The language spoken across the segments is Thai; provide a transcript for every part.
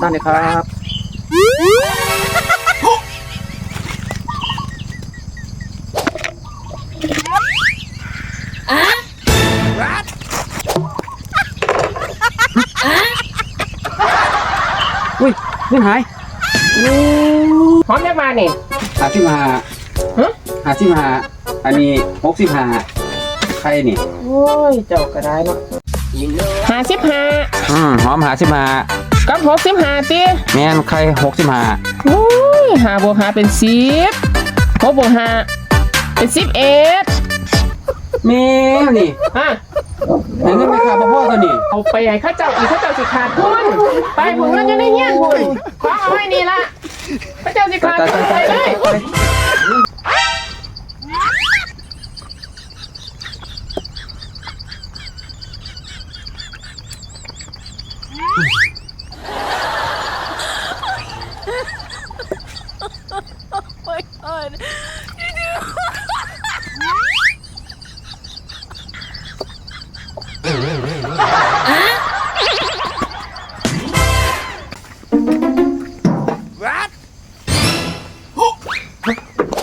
ำตาลเลยครับอุ้ยเงินหายพร้อมได้มานี่หาสิบห้าฮะหาสิบห้าอันนี้หกสิบห้าใครนี่ โอ้ย เจ้าก็ได้เนาะห้าสิบห้าอืมหอมหาสิบห้า กับหกสิบห้าตีแมนใครหกสิบห้าโอ้ยห้าบวกห้าเป็นสิบหกบวกห้าเป็นสิบเอ็ดแม่นี่ฮะไหนเงินไม่ขาดบ่พ่อตัวนี้เอาไปให้เข้าเจ้าอีกเข้าเจ้าสิขาดทุนไปผมนั่นจะได้เงี้ยคุณขอเอาไว้นี่ละเข้าเจ้าสิขาดทุนไปเลย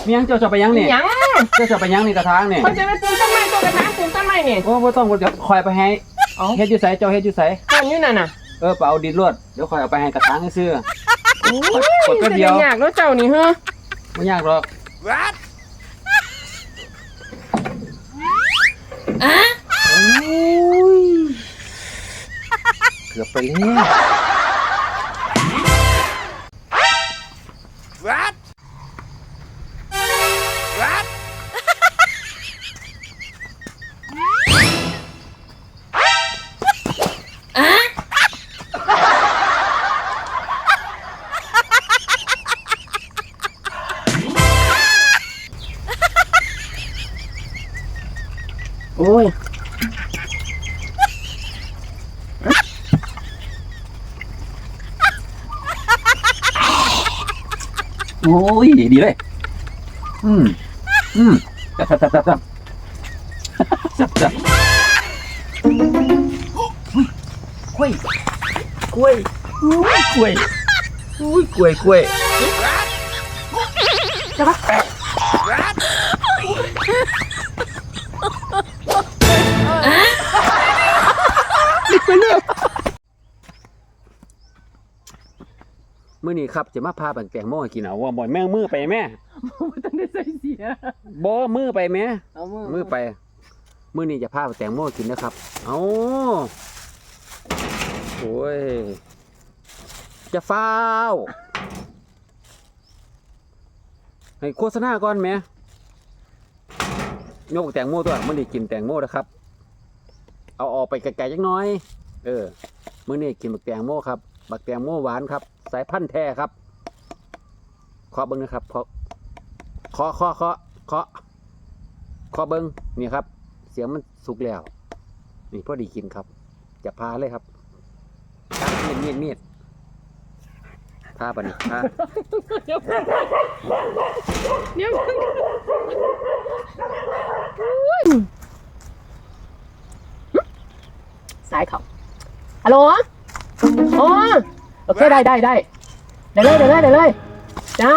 มียังเจ้าจะไปยังนี่หยังเจ้าจะไปยังนี่กระถางนี่คนจะไปปลูกต้นไม้ตัวกระถางปลูกต้นไม้นี่โอ้บ่ต้องเดี๋ยวคอยไปให้เอาเฮ็ดอยู่ไสเจ้าเฮ็ดอยู่ไสต้นอยู่นั่นน่ะเออไปเอาดินรวดเดี๋ยวคอยเอาไปให้กระถางให้ซื้อโอ้ยกดแป๊บเดียวจะไยากแล้วเจ้านี่เฮ้อไม่ยากหรอกโอ้ยเกือบไปแล้ว โอ้ยโอ้ย ดีเลย อืม อืมจับจับจับจับจับจับจับกล้วยกล้วยอุ้ยกล้วยอุ้ยกล้วยกล้วย มื่อนี้ครับจะมาพาบันแตงโมให้กินเอาว่าบ่อยแม่งมือไปแม่ไม่ต้องได้ใส่เสียบ่มือไปแม่เอามือมือไปมือนี้จะพาบันแตงโมกินนะครับเอาโอ้ยจะฟ้าวให้โฆษณาก่อนแหม่ยกแตงโมตัวมื่อนี้กินแตงโมนะครับ เอาออกไปไกลๆจักหน้อย เออมื่อนี้กินบักแตงโมครับบักแตงโมหวานครับ สายพันธุ์แท้ครับเคาะเบิ้งนะครับเคาะเคาะเคาะเคาะเคาะเคาะเบิ้งนี่ครับ เสียงมันสุกแล้ว นี่พอดีกินครับ จะพาเลยครับเมียดเมียดเมียดพาปะนี่พาเดี๋ยวเดี๋ยวสายเขาฮัลโหลอ๋อ โอเคได้ได้ได้เดี๋ยวเลยเดี๋ยวเลยเดี๋ยวเลยจ้า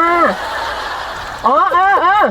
อ๋อเออเออ